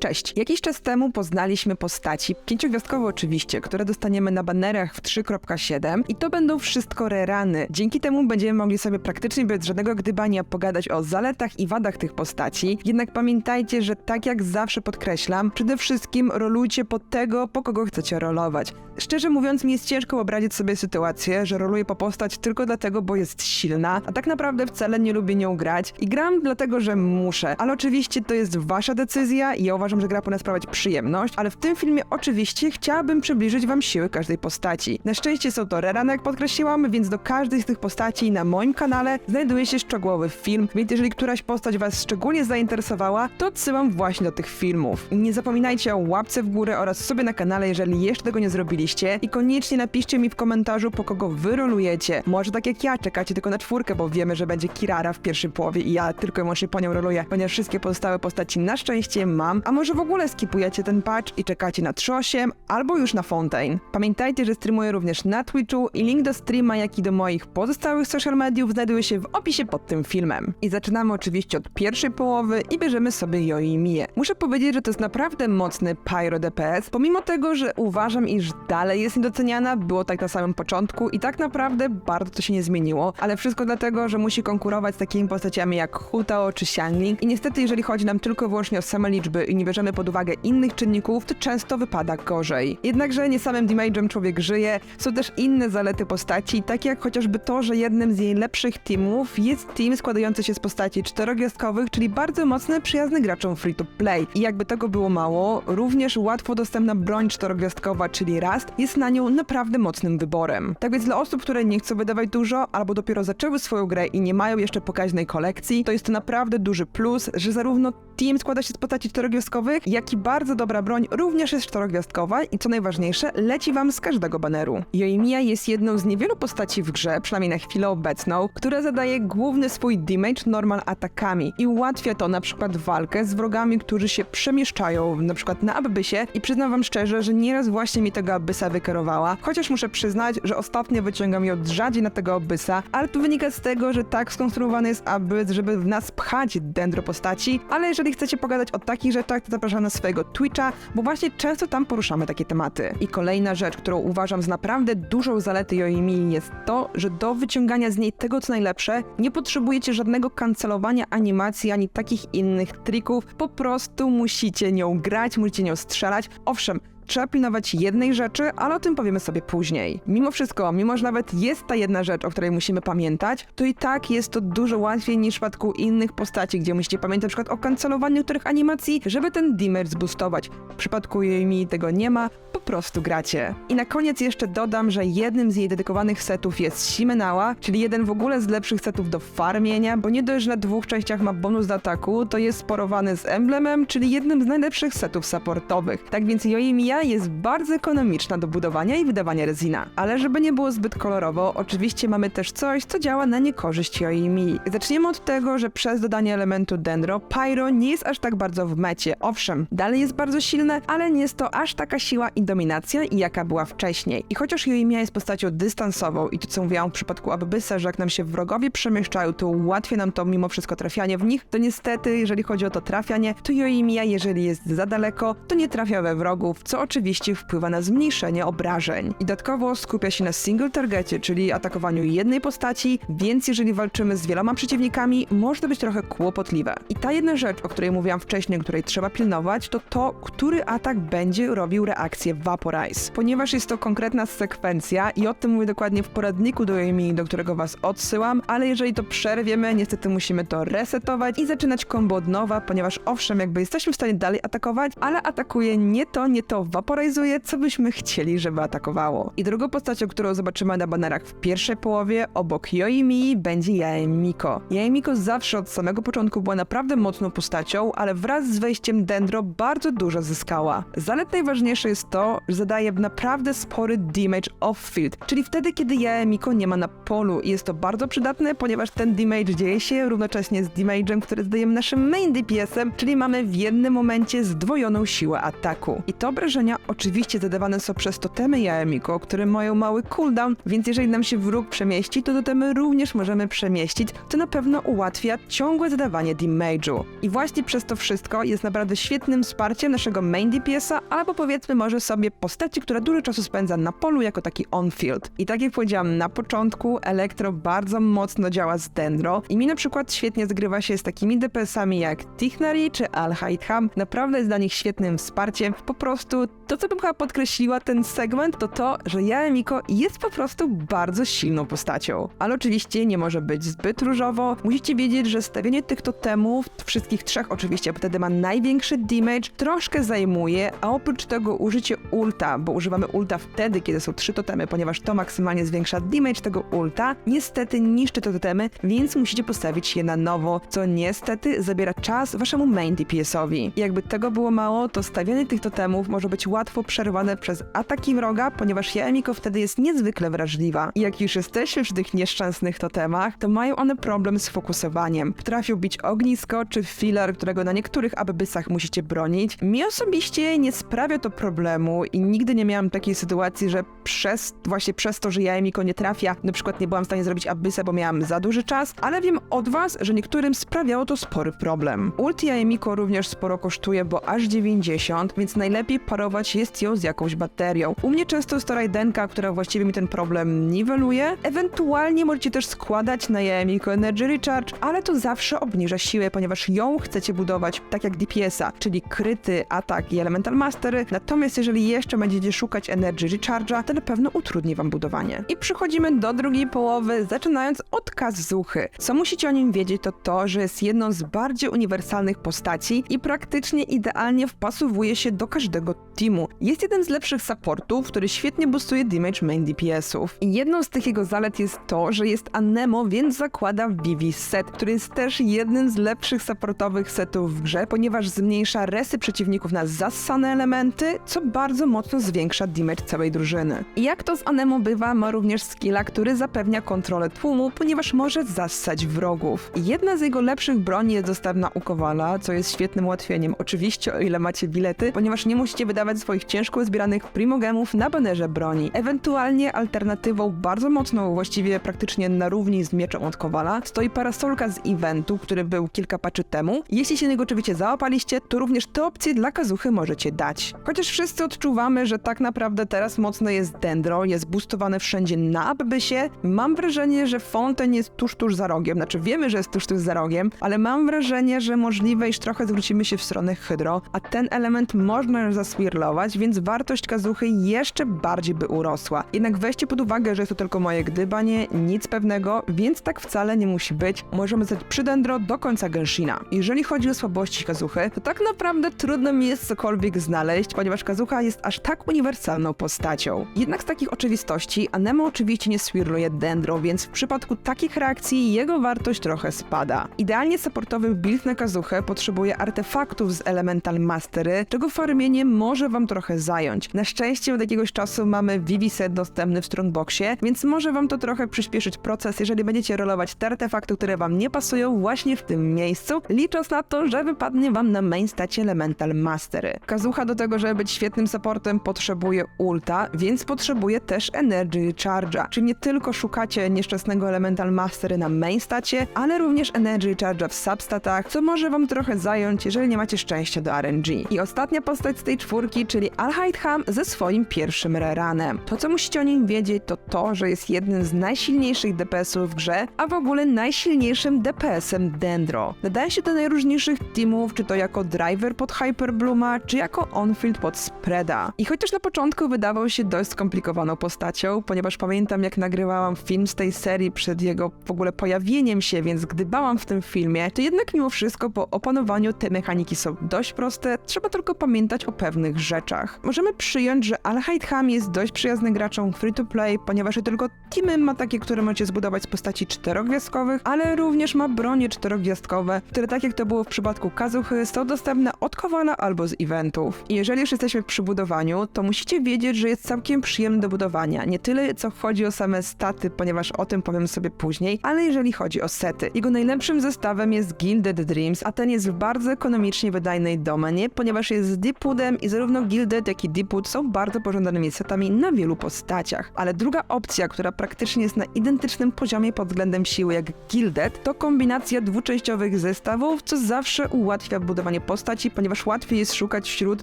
Cześć! Jakiś czas temu poznaliśmy postaci, pięciogwiazdkowe oczywiście, które dostaniemy na banerach w 3.7 i to będą wszystko rerany. Dzięki temu będziemy mogli sobie praktycznie bez żadnego gdybania pogadać o zaletach i wadach tych postaci. Jednak pamiętajcie, że tak jak zawsze podkreślam, przede wszystkim rolujcie pod tego, po kogo chcecie rolować. Szczerze mówiąc, mi jest ciężko wyobrazić sobie sytuację, że roluję po postać tylko dlatego, bo jest silna, a tak naprawdę wcale nie lubię nią grać i gram dlatego, że muszę. Ale oczywiście to jest wasza decyzja i ja uważam, że gra powinna sprawiać przyjemność, ale w tym filmie oczywiście chciałabym przybliżyć wam siły każdej postaci. Na szczęście są to rerany, jak podkreśliłam, więc do każdej z tych postaci na moim kanale znajduje się szczegółowy film, więc jeżeli któraś postać was szczególnie zainteresowała, to odsyłam właśnie do tych filmów. Nie zapominajcie o łapce w górę oraz sobie na kanale, jeżeli jeszcze tego nie zrobiliście i koniecznie napiszcie mi w komentarzu, po kogo wy rolujecie. Może tak jak ja, czekacie tylko na czwórkę, bo wiemy, że będzie Kirara w pierwszej połowie i ja tylko i wyłącznie po nią roluję, ponieważ wszystkie pozostałe postaci na szczęście mam, a może w ogóle skipujecie ten patch i czekacie na 3.8 albo już na Fontaine. Pamiętajcie, że streamuję również na Twitchu i link do streama, jak i do moich pozostałych social mediów znajduje się w opisie pod tym filmem. I zaczynamy oczywiście od pierwszej połowy i bierzemy sobie Yoi Mię. Muszę powiedzieć, że to jest naprawdę mocny Pyro DPS, pomimo tego, że uważam, iż dalej jest niedoceniana, było tak na samym początku i tak naprawdę bardzo to się nie zmieniło, ale wszystko dlatego, że musi konkurować z takimi postaciami jak Hutao czy Xiangling i niestety jeżeli chodzi nam tylko i wyłącznie o same liczby i nie bierzemy pod uwagę innych czynników, to często wypada gorzej. Jednakże nie samym damage'em człowiek żyje, są też inne zalety postaci, takie jak chociażby to, że jednym z jej lepszych teamów jest team składający się z postaci czterogwiazdkowych, czyli bardzo mocny, przyjazny graczom free to play. I jakby tego było mało, również łatwo dostępna broń czterogwiazdkowa, czyli Rust, jest na nią naprawdę mocnym wyborem. Tak więc dla osób, które nie chcą wydawać dużo, albo dopiero zaczęły swoją grę i nie mają jeszcze pokaźnej kolekcji, to jest to naprawdę duży plus, że zarówno team składa się z postaci czterogwiazdkowych, jak i bardzo dobra broń również jest czterogwiazdkowa i co najważniejsze, leci wam z każdego baneru. Yoimiya jest jedną z niewielu postaci w grze, przynajmniej na chwilę obecną, która zadaje główny swój damage normal atakami i ułatwia to na przykład walkę z wrogami, którzy się przemieszczają na przykład na Abyssie i przyznam wam szczerze, że nieraz właśnie mi tego Abyssa wykierowała, chociaż muszę przyznać, że ostatnio wyciągam ją rzadziej na tego Abyssa, ale to wynika z tego, że tak skonstruowany jest Abyss, żeby w nas pchać dendro postaci, ale jeżeli chcecie pogadać o takich rzeczach, zapraszam na swojego Twitcha, bo właśnie często tam poruszamy takie tematy. I kolejna rzecz, którą uważam za naprawdę dużą zaletę Yoimi jest to, że do wyciągania z niej tego co najlepsze, nie potrzebujecie żadnego kancelowania animacji ani takich innych trików, po prostu musicie nią grać, musicie nią strzelać. Owszem, trzeba pilnować jednej rzeczy, ale o tym powiemy sobie później. Mimo wszystko, mimo że nawet jest ta jedna rzecz, o której musimy pamiętać, to i tak jest to dużo łatwiej niż w przypadku innych postaci, gdzie musicie pamiętać na przykład o kancelowaniu niektórych animacji, żeby ten dimmer zboostować. W przypadku jej tego nie ma, po prostu gracie. I na koniec jeszcze dodam, że jednym z jej dedykowanych setów jest Shimenała, czyli jeden w ogóle z lepszych setów do farmienia, bo nie dość, że na dwóch częściach ma bonus do ataku, to jest sporowany z emblemem, czyli jednym z najlepszych setów supportowych. Tak więc Yoimiya jest bardzo ekonomiczna do budowania i wydawania rezina. Ale żeby nie było zbyt kolorowo, oczywiście mamy też coś, co działa na niekorzyść Yoimi. Zaczniemy od tego, że przez dodanie elementu Dendro, Pyro nie jest aż tak bardzo w mecie. Owszem, dalej jest bardzo silne, ale nie jest to aż taka siła i dominacja, jaka była wcześniej. I chociaż Yoimiya jest postacią dystansową i to co mówiłam w przypadku Abyssa, że jak nam się wrogowie przemieszczają, to ułatwia nam to mimo wszystko trafianie w nich, to niestety, jeżeli chodzi o to trafianie, to Yoimiya, jeżeli jest za daleko, to nie trafia we wrogów, co oczywiście wpływa na zmniejszenie obrażeń. I dodatkowo skupia się na single targecie, czyli atakowaniu jednej postaci, więc jeżeli walczymy z wieloma przeciwnikami, może to być trochę kłopotliwe. I ta jedna rzecz, o której mówiłam wcześniej, której trzeba pilnować, to to, który atak będzie robił reakcję Vaporize. Ponieważ jest to konkretna sekwencja i o tym mówię dokładnie w poradniku do Amy, do którego was odsyłam, ale jeżeli to przerwiemy, niestety musimy to resetować i zaczynać combo od nowa, ponieważ owszem, jakby jesteśmy w stanie dalej atakować, ale atakuje nie to, nie to vaporizuje, co byśmy chcieli, żeby atakowało. I drugą postacią, którą zobaczymy na banerach w pierwszej połowie, obok Yoimi, będzie Jaemiko. Jaemiko zawsze od samego początku była naprawdę mocną postacią, ale wraz z wejściem Dendro bardzo dużo zyskała. Zalet najważniejsze jest to, że zadaje naprawdę spory damage off-field, czyli wtedy, kiedy Jaemiko nie ma na polu i jest to bardzo przydatne, ponieważ ten damage dzieje się równocześnie z damage'em, który zdajemy naszym main DPS-em, czyli mamy w jednym momencie zdwojoną siłę ataku. I to obrażenie obrażenia oczywiście zadawane są przez totemy Jaemiko, które mają mały cooldown, więc jeżeli nam się wróg przemieści, to totemy również możemy przemieścić, co na pewno ułatwia ciągłe zadawanie damage'u. I właśnie przez to wszystko jest naprawdę świetnym wsparciem naszego main DPS-a, albo powiedzmy może sobie postaci, która dużo czasu spędza na polu jako taki on-field. I tak jak powiedziałam na początku, Elektro bardzo mocno działa z Dendro i mi na przykład świetnie zgrywa się z takimi DPS-ami jak Tichnari czy Al-Haitham. Naprawdę jest dla nich świetnym wsparciem. Po prostu to, co bym chyba podkreśliła ten segment, to to, że Jaemiko jest po prostu bardzo silną postacią. Ale oczywiście nie może być zbyt różowo. Musicie wiedzieć, że stawianie tych totemów, wszystkich trzech oczywiście, bo wtedy ma największy damage, troszkę zajmuje, a oprócz tego użycie ulta, bo używamy ulta wtedy, kiedy są trzy totemy, ponieważ to maksymalnie zwiększa damage tego ulta, niestety niszczy te totemy, więc musicie postawić je na nowo, co niestety zabiera czas waszemu main DPS-owi. Jakby tego było mało, to stawianie tych totemów może być łatwo przerwane przez ataki wroga, ponieważ Jaemiko wtedy jest niezwykle wrażliwa. I jak już jesteśmy przy tych nieszczęsnych totemach, to mają one problem z fokusowaniem. Potrafią bić ognisko czy filar, którego na niektórych abysach musicie bronić. Mi osobiście nie sprawia to problemu i nigdy nie miałam takiej sytuacji, że przez właśnie przez to, że Jaemiko nie trafia, na przykład nie byłam w stanie zrobić abysa, bo miałam za duży czas, ale wiem od was, że niektórym sprawiało to spory problem. Ult Jaemiko również sporo kosztuje, bo aż 90, więc najlepiej parować jest ją z jakąś baterią. U mnie często jest to Raidenka, która właściwie mi ten problem niweluje. Ewentualnie możecie też składać na Jaemiko Energy Recharge, ale to zawsze obniża siłę, ponieważ ją chcecie budować tak jak DPS-a, czyli kryty, atak i Elemental Mastery. Natomiast jeżeli jeszcze będziecie szukać Energy Recharge'a, to na pewno utrudni wam budowanie. I przechodzimy do drugiej połowy, zaczynając od Kazuchy. Co musicie o nim wiedzieć, to to, że jest jedną z bardziej uniwersalnych postaci i praktycznie idealnie wpasowuje się do każdego teamu. Jest jeden z lepszych supportów, który świetnie boostuje damage main DPS-ów. I jedną z tych jego zalet jest to, że jest Anemo, więc zakłada Vivi set, który jest też jednym z lepszych supportowych setów w grze, ponieważ zmniejsza resy przeciwników na zassane elementy, co bardzo mocno zwiększa damage całej drużyny. I jak to z Anemo bywa, ma również skilla, który zapewnia kontrolę tłumu, ponieważ może zassać wrogów. Jedna z jego lepszych broni jest dostępna u Kowala, co jest świetnym ułatwieniem, oczywiście o ile macie bilety, ponieważ nie musicie wydawać swoich ciężko zbieranych primogemów na banerze broni. Ewentualnie alternatywą bardzo mocną, właściwie praktycznie na równi z mieczem od Kowala, stoi parasolka z eventu, który był kilka paczy temu. Jeśli się niego oczywiście załapaliście, to również te opcje dla kazuchy możecie dać. Chociaż wszyscy odczuwamy, że tak naprawdę teraz mocno jest Dendro, jest boostowany wszędzie na abbysie, mam wrażenie, że Fontaine jest tuż, tuż za rogiem. Znaczy wiemy, że jest tuż, tuż za rogiem, ale mam wrażenie, że możliwe, iż trochę zwrócimy się w stronę Hydro, a ten element można już zaswirlować, więc wartość kazuchy jeszcze bardziej by urosła. Jednak weźcie pod uwagę, że jest to tylko moje gdybanie, nic pewnego, więc tak wcale nie musi być. Możemy zostać przy Dendro do końca Genshina. Jeżeli chodzi o słabości kazuchy, to tak naprawdę trudno mi jest cokolwiek znaleźć, ponieważ kazucha jest aż tak uniwersalną postacią. Jednak z takich oczywistości, Anemo oczywiście nie swirluje Dendro, więc w przypadku takich reakcji jego wartość trochę spada. Idealnie supportowy build na kazuchę potrzebuje artefaktów z Elemental Mastery, czego farmienie może wam trochę zająć. Na szczęście od jakiegoś czasu mamy Vivi set dostępny w Strongboxie, więc może wam to trochę przyspieszyć proces, jeżeli będziecie rolować te artefakty, które wam nie pasują właśnie w tym miejscu, licząc na to, że wypadnie wam na main stacie Elemental Mastery. Kazucha do tego, żeby być świetnym supportem potrzebuje ulta, więc potrzebuje też Energy Charge'a, czyli nie tylko szukacie nieszczęsnego Elemental Mastery na main stacie, ale również Energy Charge'a w substatach, co może wam trochę zająć, jeżeli nie macie szczęścia do RNG. I ostatnia postać z tej czwórki, czyli Alhaitham ze swoim pierwszym reranem. To, co musicie o nim wiedzieć, to to, że jest jednym z najsilniejszych DPS-ów w grze, a w ogóle najsilniejszym DPS-em Dendro. Nadaje się do najróżniejszych teamów, czy to jako driver pod Hyperblooma, czy jako onfield pod Spreada. I chociaż na początku wydawał się dość skomplikowaną postacią, ponieważ pamiętam jak nagrywałam film z tej serii przed jego w ogóle pojawieniem się, więc gdybałam w tym filmie, to jednak mimo wszystko po opanowaniu te mechaniki są dość proste, trzeba tylko pamiętać o pewnych rzeczach. Możemy przyjąć, że Alhaitham jest dość przyjazny graczom free to play, ponieważ nie tylko teamy ma takie, które możecie zbudować z postaci czterogwiazdkowych, ale również ma bronie czterogwiazdkowe, które tak jak to było w przypadku Kazuchy, są dostępne od Kowala albo z eventów. I jeżeli już jesteśmy przy budowaniu, to musicie wiedzieć, że jest całkiem przyjemny do budowania. Nie tyle co chodzi o same staty, ponieważ o tym powiem sobie później, ale jeżeli chodzi o sety. Jego najlepszym zestawem jest Gilded Dreams, a ten jest w bardzo ekonomicznie wydajnej domenie, ponieważ jest z Deepwoodem i zarówno zarówno Gilded, jak i Deepwood są bardzo pożądanymi setami na wielu postaciach. Ale druga opcja, która praktycznie jest na identycznym poziomie pod względem siły jak Gilded, to kombinacja dwuczęściowych zestawów, co zawsze ułatwia budowanie postaci, ponieważ łatwiej jest szukać wśród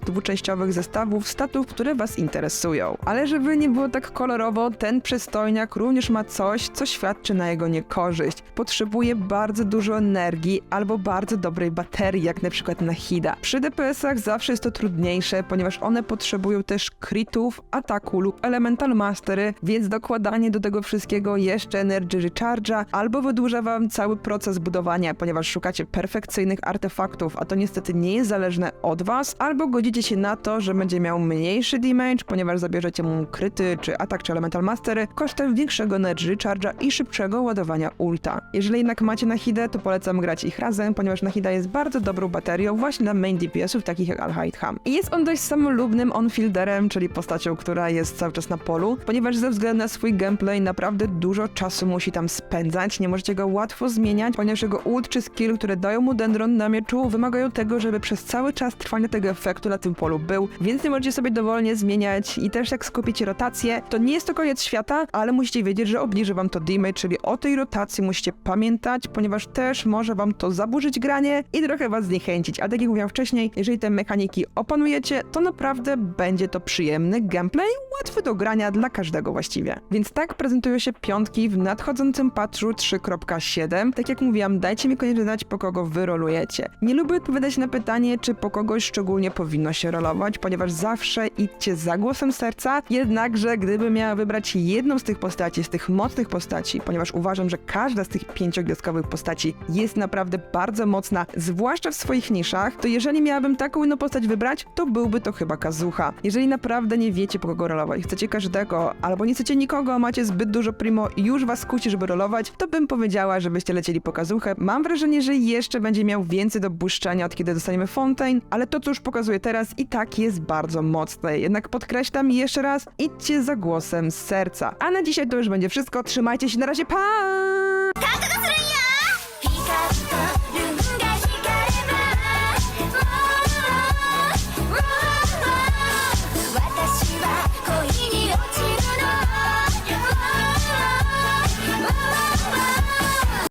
dwuczęściowych zestawów statów, które was interesują. Ale żeby nie było tak kolorowo, ten przystojniak również ma coś, co świadczy na jego niekorzyść. Potrzebuje bardzo dużo energii albo bardzo dobrej baterii, jak na przykład na Hida. Przy DPS-ach zawsze jest to trudniejsze, ponieważ one potrzebują też critów, ataku lub elemental mastery, więc dokładanie do tego wszystkiego jeszcze energy recharge'a albo wydłuża wam cały proces budowania, ponieważ szukacie perfekcyjnych artefaktów, a to niestety nie jest zależne od was, albo godzicie się na to, że będzie miał mniejszy damage, ponieważ zabierzecie mu kryty, czy atak, czy elemental mastery, kosztem większego energy recharge'a i szybszego ładowania ulta. Jeżeli jednak macie na Hidę, to polecam grać ich razem, ponieważ Nahida jest bardzo dobrą baterią właśnie dla main DPS-ów takich jak Al-Haitham. I jest on dość samolubnym onfielderem, czyli postacią, która jest cały czas na polu, ponieważ ze względu na swój gameplay naprawdę dużo czasu musi tam spędzać, nie możecie go łatwo zmieniać, ponieważ jego ult czy skill, które dają mu dendron na mieczu, wymagają tego, żeby przez cały czas trwania tego efektu na tym polu był, więc nie możecie sobie dowolnie zmieniać i też jak skupicie rotację, to nie jest to koniec świata, ale musicie wiedzieć, że obniży wam to damage, czyli o tej rotacji musicie pamiętać, ponieważ też może wam to zaburzyć granie i trochę was zniechęcić. A tak jak mówiłam wcześniej, jeżeli te mechaniki opanujecie, to naprawdę będzie to przyjemny gameplay, łatwy do grania dla każdego właściwie. Więc tak prezentują się piątki w nadchodzącym patchu 3.7. Tak jak mówiłam, dajcie mi koniecznie znać, po kogo wy rolujecie. Nie lubię odpowiadać na pytanie, czy po kogoś szczególnie powinno się rolować, ponieważ zawsze idźcie za głosem serca, jednakże gdybym miała wybrać jedną z tych postaci, z tych mocnych postaci, ponieważ uważam, że każda z tych pięciogwiazdkowych postaci jest naprawdę bardzo mocna, zwłaszcza w swoich niszach, to jeżeli miałabym taką inną postać wybrać, to byłby to chyba Kazucha. Jeżeli naprawdę nie wiecie po kogo rolować, chcecie każdego, albo nie chcecie nikogo, macie zbyt dużo primo i już was kusi, żeby rolować, to bym powiedziała, żebyście lecieli po Kazuchę. Mam wrażenie, że jeszcze będzie miał więcej do błyszczenia od kiedy dostaniemy Fontaine, ale to co już pokazuję teraz i tak jest bardzo mocne. Jednak podkreślam jeszcze raz, idźcie za głosem z serca. A na dzisiaj to już będzie wszystko, trzymajcie się, na razie, pa!